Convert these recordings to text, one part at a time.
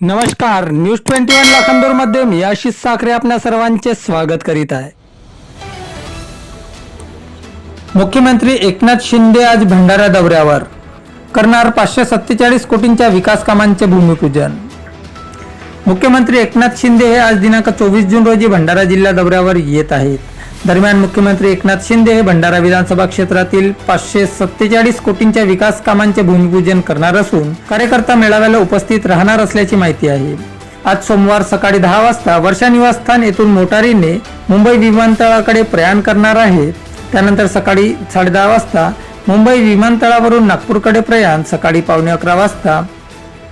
नमस्कार news twenty one लाखांदूरमध्ये मी आशिष साखरे आपल्या सर्वांचे स्वागत करीत आहे. मुख्यमंत्री एकनाथ शिंदे आज भंडारा दौऱ्यावर. करणार पाचशे सत्तेचाळीस कोटींच्या विकास कामांचे भूमिपूजन. मुख्यमंत्री एकनाथ शिंदे हे आज दिनांक चोवीस जून रोजी भंडारा जिल्हा दौऱ्यावर येत आहेत. दरम्यान मुख्यमंत्री एकनाथ शिंदे हे भंडारा विधानसभा क्षेत्रातील पाचशे सत्तेचाळीस कोटींच्या विकास कामांचे भूमिपूजन करणार असून कार्यकर्ता मेळाव्याला उपस्थित राहणार असल्याची माहिती आहे. आज सोमवार सकाळी दहा वाजता वर्षा निवासस्थान येथून मोटारीने मुंबई विमानतळाकडे प्रयाण करणार आहे त्यानंतर सकाळी साडेदहा वाजता मुंबई विमानतळावरून नागपूरकडे प्रयाण सकाळी पावणे अकरा वाजता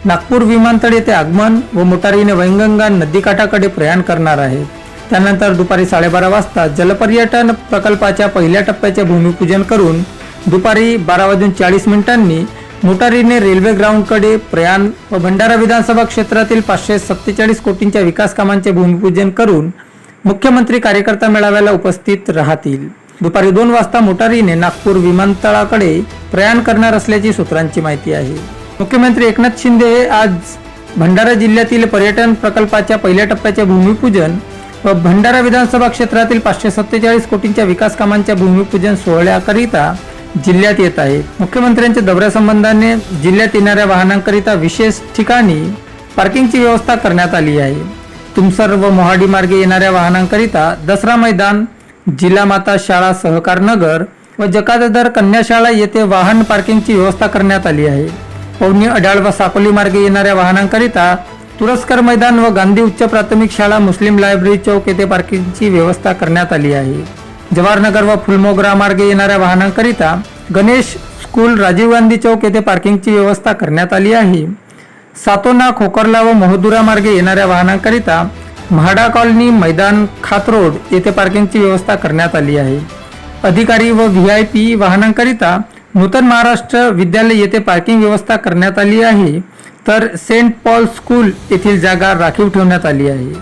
नागपूर विमानतळ येथे आगमन व मोटारीने वैंगंगा नदीकाठाकडे प्रयाण करणार आहे त्यानंतर दुपारी साडेबारा वाजता जलपर्यटन प्रकल्पाच्या पहिल्या टप्प्याचे भूमिपूजन करून दुपारी बारा वाजून चाळीस मिनिटांनी मोटारीने रेल्वे ग्राउंडकडे प्रयाण व भंडारा विधानसभा क्षेत्रातील पाचशे सत्तेचाळीस कोटींच्या विकास कामांचे भूमिपूजन करून मुख्यमंत्री कार्यकर्ता मेळाव्याला उपस्थित राहतील. दुपारी दोन वाजता मोटारीने नागपूर विमानतळाकडे प्रयाण करणार असल्याची सूत्रांची माहिती आहे. मुख्यमंत्री एकनाथ शिंदे हे आज भंडारा जिल्ह्यातील पर्यटन प्रकल्पाच्या पहिल्या टप्प्याचे भूमिपूजन व भंडारा विधानसभा क्षेत्रातील पाचशे सत्तेचाळीस कोटींच्या विकास कामांच्या भूमिपूजन सोहळ्याकरिता जिल्ह्यात येत आहे. मुख्यमंत्र्यांच्या दौऱ्यासंबंधाने जिल्ह्यात येणाऱ्या वाहनांकरिता विशेष ठिकाणी पार्किंगची व्यवस्था करण्यात आली आहे. तुमसर व मोहाडी मार्गे येणाऱ्या वाहनांकरिता दसरा मैदान जिल्हा माता शाळा सहकार नगर व जकाददर कन्याशाळा येथे वाहन पार्किंगची व्यवस्था करण्यात आली आहे. पवनी अडाळ व साकोली मार्गे येणाऱ्या वाहनांकरिता तुरस्कर मैदान व गांधी उच्च प्राथमिक शाळा मुस्लिम लायब्ररी चौक येथे पार्किंगची व्यवस्था करण्यात आली आहे. जवाहरनगर व फुलमोगरा मार्गे येणाऱ्या वाहनांकरिता गणेश स्कूल राजीव गांधी चौक येथे पार्किंगची व्यवस्था करण्यात आली आहे. सातोना खोकरला व मोहदुरा मार्गे येणाऱ्या वाहनांकरिता म्हाडा कॉलनी मैदान खात रोड येथे पार्किंगची व्यवस्था करण्यात आली आहे. अधिकारी व व्ही आय पी वाहनांकरिता नूतन महाराष्ट्र विद्यालय येथे पार्किंग व्यवस्था करण्यात आली आहे. तर सेंट पॉल स्कूल येथील जागा राखीव ठेवण्यात आली आहे.